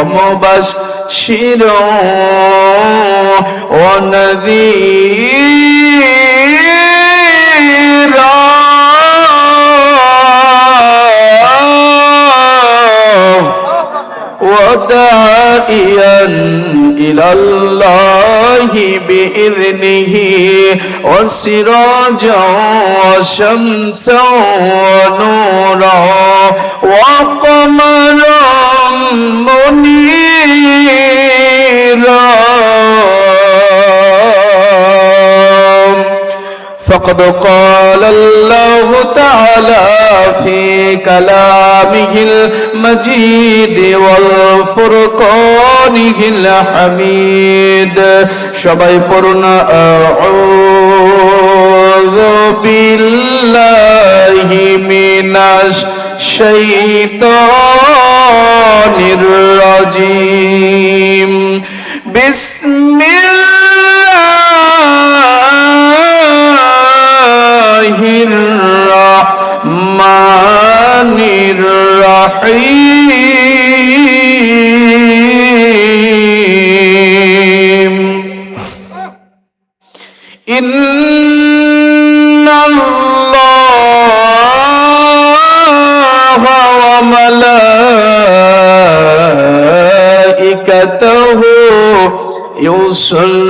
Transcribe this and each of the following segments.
ومبشر ونذيرا. وداعيا إلى الله بإذنه وسراجا وشمسا ونورا وقمرا منيرا فقد قال الله تعالى في كلامه المجيد والفرقانه الحميد شبعي شبيبرنا أعوذ بالله من الشيطان الرجيم بسم الله الرحمن الرحيم إن الله وملائكته يصلون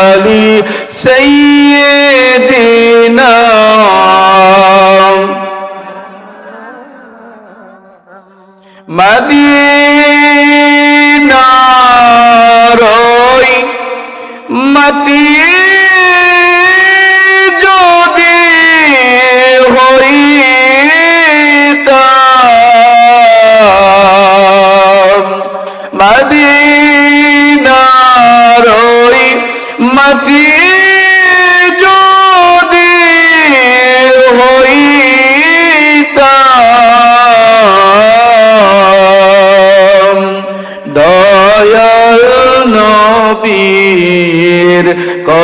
علی سیدنا مدینہ روئی متی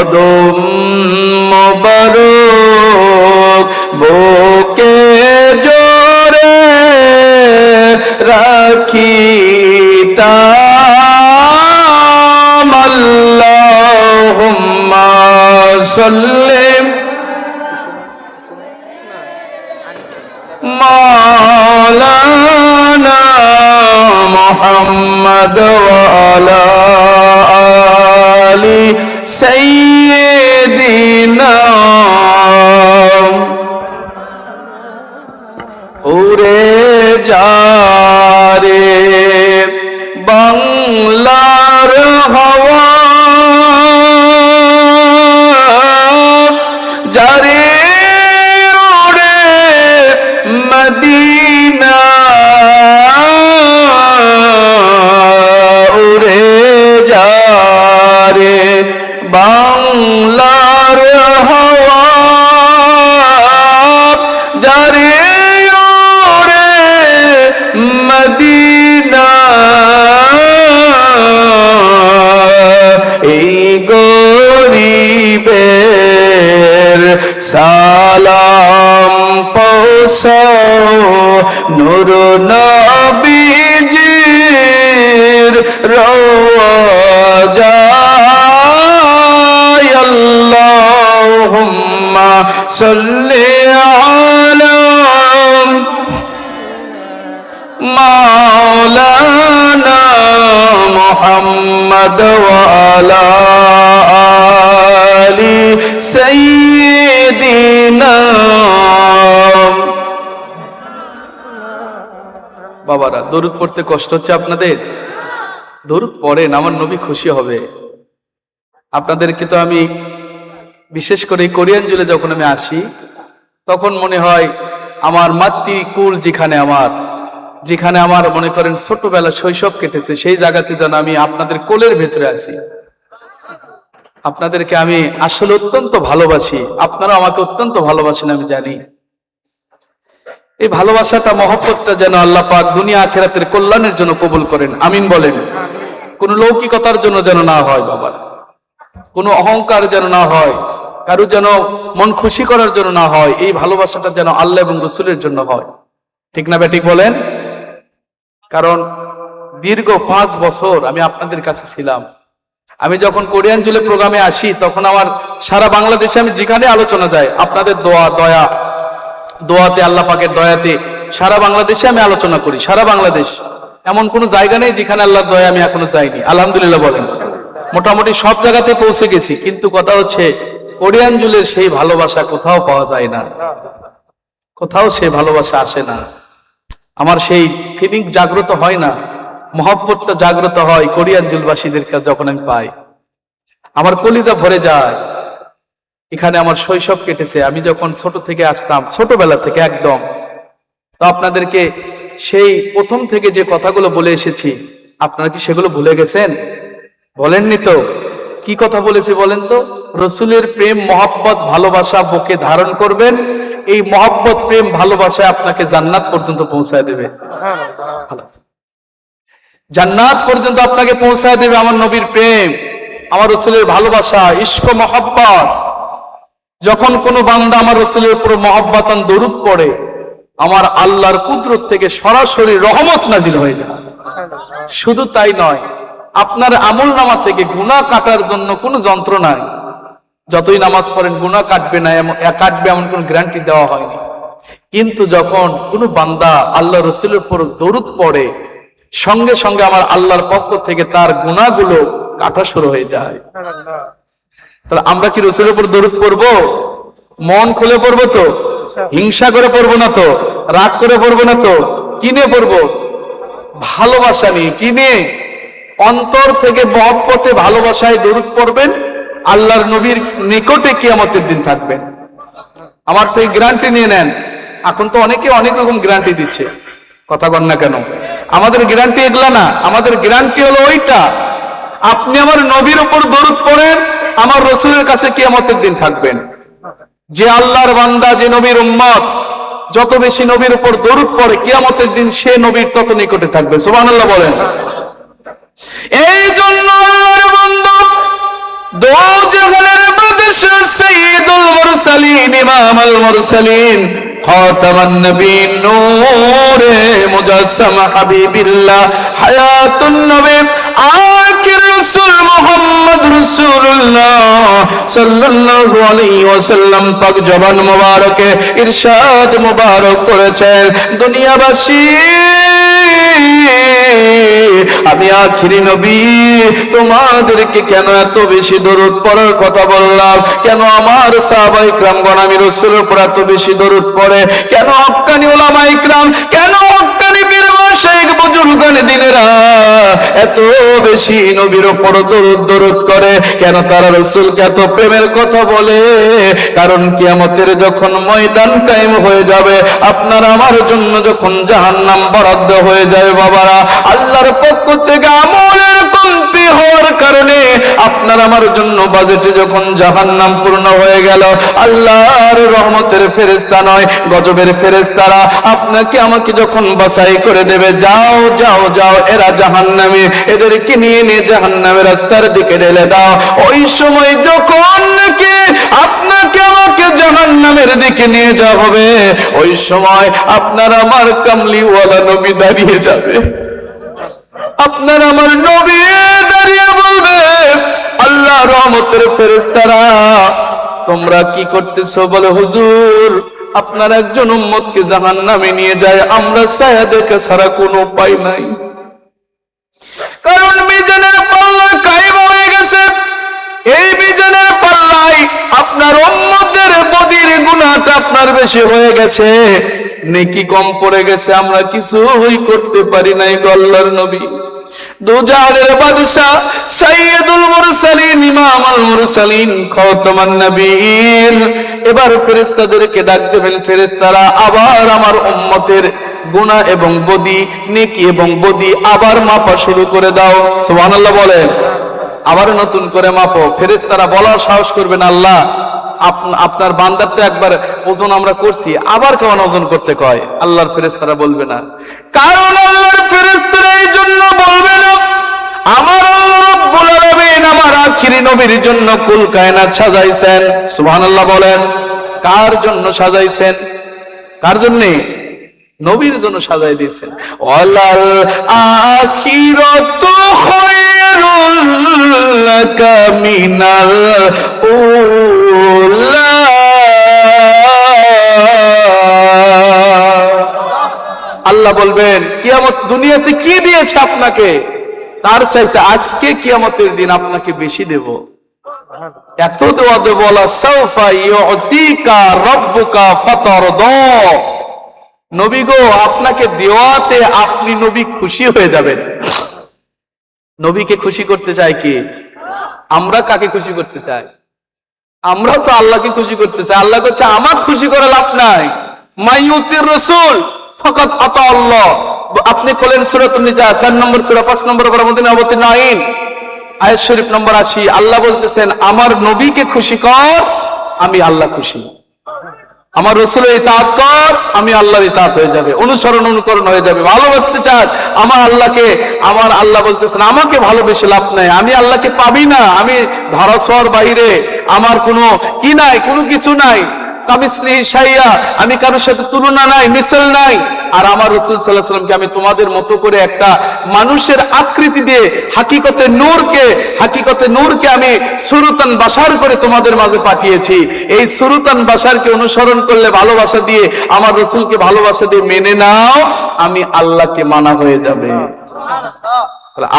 কদম আল্লাহুম্মা সাল্লি আলা مولانا محمد وعلى آل سيدنا বাবারা দরুদ পড়তে কষ্ট হচ্ছে আপনাদের দরুদ পড়েন আমার নবী খুশি হবে আপনাদেরকে তো আমি বিশেষ করে কোরিয়ান জুলে যখন আমি আসি, তখন মনে হয় আমার মাতৃকুল যেখানে আমার যেখানে আমার মনে করেন ছোটবেলা শৈশব কেটেছে, সেই জায়গাতে যেন আমি আপনাদের কোলের ভেতরে আছি। আপনাদেরকে আমি আসলে অত্যন্ত ভালোবাসি। আপনারা আমাকে অত্যন্ত ভালোবাসেন, আমি জানি। এই ভালোবাসাটা, মহব্বতটা যেন আল্লাহ পাক দুনিয়া আখেরাতের কল্যাণের জন্য কবুল করেন। আমিন বলেন। কোন লৌকিকতার জন্য যেন না হয় বাবা কোনো অহংকার যেন না হয়। কারও যেন মন খুশি করার জন্য না হয়, এই ভালোবাসাটা যেন আল্লাহ এবং রসুলের জন্য হয়। ঠিক না বেঠিক বলেন? কারণ দীর্ঘ পাঁচ বছর আমি আপনাদের কাছে ছিলাম। আমি যখন কোরিয়ান জুলে প্রোগ্রামে আসি, তখন আমার সারা বাংলাদেশে আমি যেখানে আলোচনা যায়, আপনাদের দোয়া, দয়া, দোয়াতে, আল্লাহ পাকের দয়াতে, সারা বাংলাদেশে আমি আলোচনা করি, সারা বাংলাদেশ। এমন কোনো জায়গা নেই যেখানে আল্লাহর দয়া আমি এখনও যাইনি। আলহামদুলিল্লাহ বলেন। মোটামুটি সব জায়গাতে পৌঁছে গেছি, কিন্তু কথা হচ্ছে কোরিয়ান জুলের সেই ভালোবাসা কোথাও পাওয়া যায় না। কোথাও সেই ভালোবাসা আসে না। আমার সেই ফিলিং জাগ্রত হয় না। মহব্বতটা জাগ্রত হয় কোরিয়ানজুলবাসীদের কাছে যখন আমি পাই। আমার কলিজা ভরে যায়। এখানে আমার শৈশব কেটেছে। আমি যখন ছোট থেকে আসতাম, ছোটবেলা থেকে একদম। তো আপনাদেরকে সেই প্রথম থেকে যে কথাগুলো বলে এসেছি, আপনারা কি সেগুলো ভুলে গেছেন? বলেননি তো? কি কথা বলেছি বলেন তো? রসুলের প্রেম, মহাব্বত, ভালোবাসা বুকে ধারণ করবেন। এই মহাব্বত, প্রেম ভালোবাসায় আপনাকে জান্নাত পর্যন্ত পৌঁছায় দেবে। জান্নাত পর্যন্ত আপনাকে পৌঁছায় দেবে আমার নবীর প্রেম, আমার রসুলের ভালোবাসা ইস্ক মহাব্বত। যখন কোনো বান্দা আমার রসুলের উপর মহাব্বাতান দরুদ পড়ে, আমার আল্লাহর কুদরত থেকে সরাসরি রহমত নাজিল হয়ে যায়। শুধু তাই নয়, আপনার আমল নামা থেকে গুণা কাটার জন্য কোনো যন্ত্র নাই। যতই নামাজ পড়েন গুণা কাটবে না, এমন কাটবে এমন কোন গ্যারান্টি দেওয়া হয়নি। কিন্তু যখন কোনো বান্দা আল্লাহ রসুলের উপর দরুদ পড়ে, সঙ্গে সঙ্গে আমার আল্লাহর পক্ষ থেকে তার গুণাগুলো কাটা শুরু হয়ে যায়। তাহলে আমরা কি রসুলের উপর দরুদ পড়ব? মন খুলে পড়ব তো? হিংসা করে পড়ব না তো? রাগ করে পড়ব না তো? কিনে পড়ব? ভালোবাসা নিয়ে। কিনে অন্তর থেকে মহব্বতে ভালোবাসায় দরুদ পড়বেন? আল্লাহর নবীর নিকটে কিয়ামতের দিন থাকবেন আমার থেকে গ্যারান্টি নিয়ে নেন। এখন তো অনেকে অনেক রকম গ্যারান্টি দিচ্ছে। কথা কন না কেন? আমাদের গ্যারান্টি এগুলা না। আমাদের গ্যারান্টি হলো ওইটা। আপনি আমার নবীর উপর দরুদ পড়েন, আমার রসুলের কাছে কিয়ামতের দিন থাকবেন। যে আল্লাহর বান্দা, যে নবীর উম্মত, যত বেশি নবীর উপর দরুদ পড়ে, কিয়ামতের দিন সে নবীর তত নিকটে থাকবে। সুবহানাল্লাহ বলেন। এই জন্য আল্লাহর বান্দা দো জাহানের বাদশা সাইয়্যিদুল মুরসালিন ইমামাল মুরসালিন خاتم النبي نور مجسم حبيب الله حياة النبي آخر رسول محمد رسول الله সাল্লাল্লাহু আলাইহি ওয়াসাল্লাম পাক জবান মোবারকে ইরশাদ মোবারক করেছেন দুনিয়াবাসী আমি আখিরি নবী, তোমাদেরকে কেন এত বেশি দরুদ পড়ার কথা বললাম? কেন আমার সাহাবাই ক্রামগণ আমি রসুলের উপর এত বেশি দরুদ পড়ে? কেন হক্কানি ওলামা ইকরাম? কেন শেখ বুজুর্গান দিনেরা এত বেশি নবীর ওপর দরদ দরদ করে। কেন তারা রসুলকে এত প্রেমের কথা বলে? কারণ কিয়ামতের যখন ময়দান কায়েম হয়ে যাবে, আপনার আমার জন্য যখন জাহান্নাম বরাদ্দ হয়ে যাবে বাবারা, আল্লাহর পক্ষ থেকে আমলের হওয়ার কারণে আপনার আমার জন্য বাজেটে যখন জাহান্নাম পূর্ণ হয়ে গেল, আল্লাহর রহমতের ফেরেস্তা নয়, গজবের ফেরেস্তারা আপনাকে আমাকে যখন বাছাই করে দেবে, যাও যাও যাও, এরা জাহান্নামে, এদেরকে নিয়ে নিয়ে জাহান্নামের রাস্তার দিকে ঢেলে দাও। ওই সময় যখন নাকি আপনাকে আমাকে জাহান্নামের দিকে নিয়ে যাওয়া হবে, ওই সময় আপনার আমার কামলিওয়ালা নবী দাঁড়িয়ে যাবে। আপনার আমার নবী রহমতের ফেরেস্তারা তোমরা কি করতেছো বলে হুজুর? আপনার একজন উম্মতকে জাহান নামে নিয়ে যায়, আমরা দেখে ছাড়া কোনো উপায় নাই। কারণ মিজানের পাল্লা কায়েম হয়ে গেছে। এই মিজানের পাল্লাই আপনার উম্মতের বদির গুণাটা আপনার বেশি হয়ে গেছে। নেকি কম পড়ে গেছে, আমরা কিছুই করতে পারি নাই গল্লার নবী। দুজাহানের বাদশাহ সাইয়্যিদুল মুরসালিন ইমাম মুরসালিন, খাতামান নবীন। এবার ফেরেশতাদেরকে ডাক দেবেন, ফেরেশতারা আবার আমার উম্মতের গুনাহ এবং বদি, নেকি এবং বদি আবার মাপা শুরু করে দাও। সুবহানাল্লাহ বলেন। আবার নতুন করে মাপো। ফেরেশতারা বলার সাহস করবেন, আল্লাহ আপনার বান্দার তো একবার ওজন আমরা করছি, আবার কেমন ওজন করতে কয়? আল্লাহর ফেরেশতারা বলবে না। কারণ আল্লাহর ফেরেশতারা জন্য বলবে না আমার রাব্বুল আলামিন আমার আখিরি নবীর জন্য কুল কায়নাত সাজাইছেন। সুবহানাল্লাহ বলেন, কার জন্য সাজাইছেন? কার জন্য? নবীর জন্য সাজাই দিয়েছেন। ওয়ালাল আখিরাতু খায়রুল লাকা মিনাল উলা। আল্লাহ বলবেন, কিয়ামত দুনিয়াতে কি দিয়েছে আপনাকে? তার চাইছে আজকে কিয়ামতের দিন আপনাকে বেশি দেব। এত দেওয়া দেব নবী গো, আপনাকে দেওয়াতে আপনি নবী খুশি হয়ে যাবেন। নবীকে খুশি করতে চাই কি? আমরা কাকে খুশি করতে চাই? আমরা তো আল্লাহকে খুশি করতে চাই। আল্লাহ করছে আমার খুশি করে লাভ নাই। মাইয়ুতির রসুল। ফকাত আতা আল্লাহ। আপনি খোলেন সুরাতুন নিজা চার নম্বর সুরা, পাঁচ নম্বর করে মদিনা অবতীর্ণ আইন। আয়াত শরীফ নম্বর আশি, আল্লাহ বলতেছেন, আমার নবীকে খুশি কর, আমি আল্লাহ খুশি আমার রসুলের ইতাত কর, আমি আল্লাহর ইতাত হয়ে যাবে। অনুসরণ, অনুকরণ হয়ে যাবে। ভালোবাসতে চান, আমার আল্লাহকে, আমার আল্লাহ বলতেছেন, আমাকে ভালোবেসে লাভ নাই, আমি আল্লাহকে পাবি না। আমি ধরাছোয়ার বাইরে আমার কোনো কি নাই, কোনো কিছু নাই। আমি কারোর সাথে তুলনা নাই মিসল নাই। আর আমার রসুল সাল্লাহ আমি তোমাদের মতো করে একটা মানুষের আকৃতি দিয়ে, হাকিকতে নূরকে হাকিকতে নূরকে আমি সুরতান বাসার করে তোমাদের মাঝে পাঠিয়েছি। এই সুরতান বাসারকে অনুসরণ করলে ভালোবাসা দিয়ে, আমার রসুলকে ভালোবাসা দিয়ে মেনে নাও, আমি আল্লাহকে মানা হয়ে যাবে।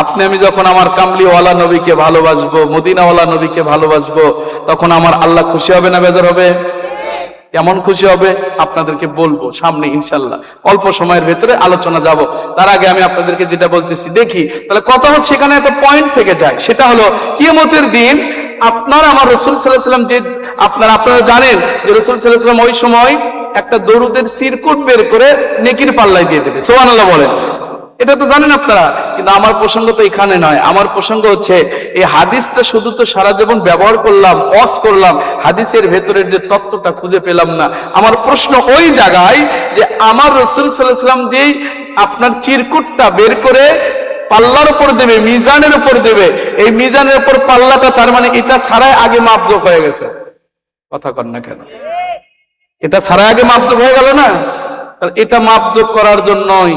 আপনি, আমি যখন আমার কামলিওয়ালা নবীকে ভালোবাসবো, মদিনাওয়ালা নবীকে ভালোবাসবো, তখন আমার আল্লাহ খুশি হবে না বেদর হবে? কেমন খুশি হবে আপনাদেরকে বলব সামনে ইনশাল্লাহ। অল্প সময়ের ভেতরে আলোচনা যাব। তার আগে আমি আপনাদেরকে যেটা বলতেছি, দেখি, তাহলে কথা হচ্ছে এখানে একটা পয়েন্ট থেকে যায়। সেটা হলো, কিয়ামতের দিন আপনার আমার রসুল সাল্লাহ সাল্লাম যে, আপনারা আপনারা জানেন যে রসুল সাল্লাহ সাল্লাম ওই সময় একটা দরুদের সিরকুট বের করে নেকির পাল্লায় দিয়ে দেবে। সোহান আল্লাহ বলেন। এটা তো জানেন আপনারা, কিন্তু আমার প্রসঙ্গ তো এখানে নয়। আমার প্রসঙ্গ হচ্ছে, এই হাদিসটা শুধু তো সারা জীবন ব্যবহার করলাম অস করলাম, হাদিসের ভেতরের যে তত্ত্বটা খুঁজে পেলাম না। আমার প্রশ্ন ওই জায়গায় যে আমার রসুল সাল্লাহাম যেই আপনার চিরকুটটা বের করে পাল্লার উপর দেবে, মিজানের উপর দেবে, এই মিজানের উপর পাল্লাটা তার মানে এটা ছাড়াই আগে মাপজোক হয়ে গেছে। কথা কর না কেন? এটা ছাড়াই আগে মাপজোক হয়ে গেল না? এটা মাপজোক করার জন্যই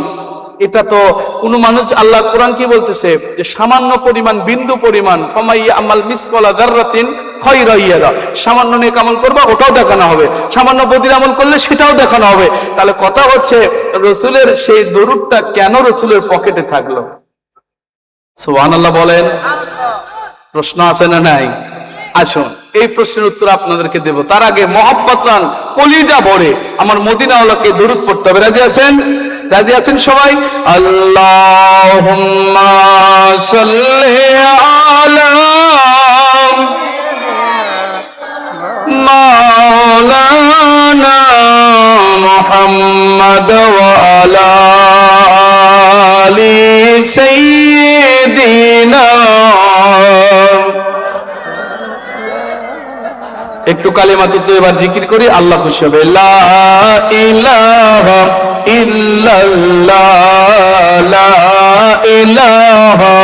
এটা তো কোন মানুষ, আল্লাহ কোরআন কি বলতেছে? যে সামান্য পরিমাণ, বিন্দু পরিমাণ ফমাইয়া আমাল মিসকলা দাররাতিন সামান্য নেক আমল করবা, ওটাও দেখানো হবে। সামান্য বদির আমল করলে সেটাও দেখানো হবে। তাহলে কথা হচ্ছে, রসুলের সেই দরুদটা কেন রসুলের পকেটে থাকল? সুবহানাল্লাহ বলেন। প্রশ্ন আছে না নাই? আসুন, এই প্রশ্নের উত্তর আপনাদেরকে দেব। তার আগে মহাব্বত কলিজা ভরে আমার মদিনাওয়ালাকে দরুদ পড়তে হবে। রাজি আছেন? রাজি আছেন সবাই? আল্লাহুম্মা সাল্লি আলা মাওলানা একটু কালেমা তো এবার জিকির করি, আল্লাহ খুশি হবে। লা ইলাহা।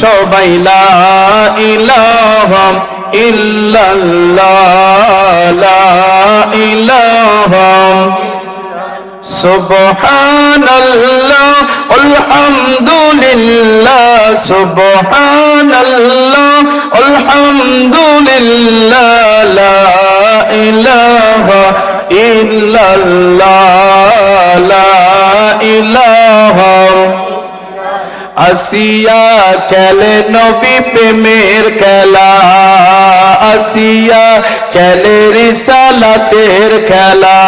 সবাই লা ইলাহা ইল্লাল্লাহ লা ইলাহা। সুবহানাল্লাহ আলহামদুলিল্লাহ। সুবহানাল্লাহ আলহামদুলিল্লাহ লা ইলাহা। ইল্লাল্লাহ, লা ইলাহা। আসিয়া খেলে নবী প্রেমের খেলা। আসিয়া খেলে রিসালাতের খেলা।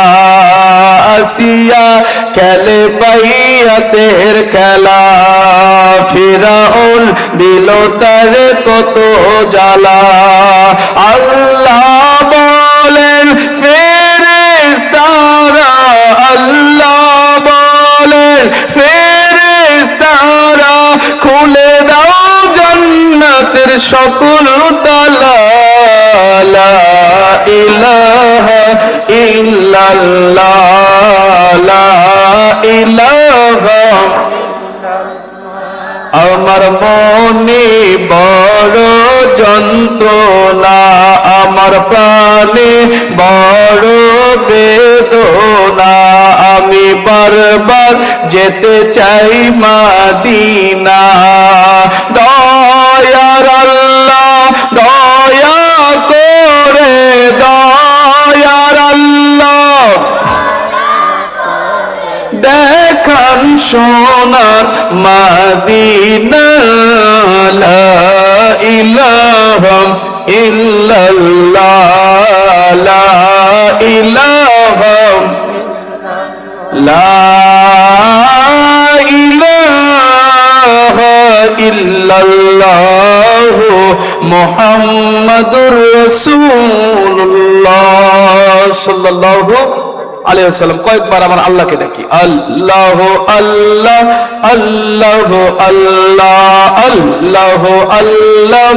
আসিয়া খেলে বাইয়াতের খেলা। ফিরাউন দিল তার কত জ্বালা। আল্লাহ বলেন ফেরেশতারা আল্লাহ বলেন, ফেরেশতারা খুলে দাও জান্নাতের সকল তালা। ইলাহা ইল্লাল্লাহ। ইলাহা আমার মনে বড় যন্ত্রণা, আমার প্রাণে বড় আমি বারবার যেতে চাই মাদিনা। দয়ার আল্লাহ, দয়া করে, দয়ার আল্লাহ। দেখান সোনার মাদিনা লা ইলাহা لا إله إلا الله محمد কয়েকবার আমার আল্লাহকে দেখি আল্লাহ আল্লাহ আল্লাহ আল্লাহ আল্লাহ আল্লাহ।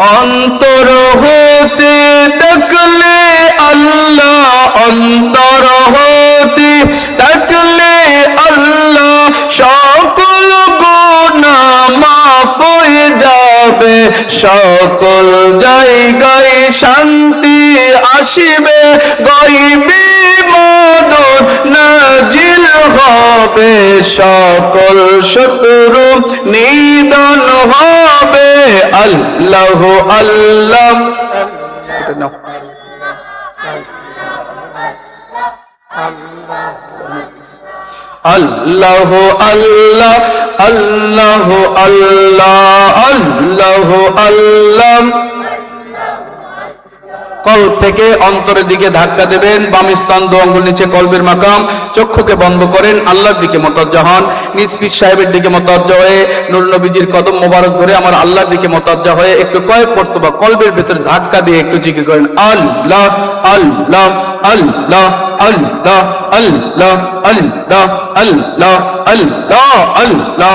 অন্তর হতে ডাকলে আল্লাহ অন্তর হতে ডাকলে আল্লাহ সকল গুণা মাফ হয়ে যাবে। সকল জায়গায় শান্তি আসিবে। গইবি মদন নাজিল হবে সকল শত্রু নিধন হবে আল্লাহ আল্লাহ। আল্লাহ আল্লাহ আল্লাহ আল্লাহ আল্লাহ আল্লাহ কল থেকে অন্তরের দিকে ধাক্কা দেবেন বাম স্থান দো আঙ্গুল নিচে কলবের মাকাম চক্ষুকে বন্ধ করেন আল্লাহর দিকে মতজ্জা হন নিজ পীর সাহেবের দিকে মতজ্জা হয়ে নুর নবীজির কদম মোবারক ধরে আমার আল্লাহর দিকে মতজ্জা হয়ে একটু কয়েক পড়তো বা কলবের ভেতরে ধাক্কা দিয়ে একটু জিজ্ঞেস করেন আল্লাহ আল্লাহ আল্লাহ আল্লাহ আল্লাহ আল্লাহ আল্লাহ আল্লাহ আল্লাহ আল্লাহ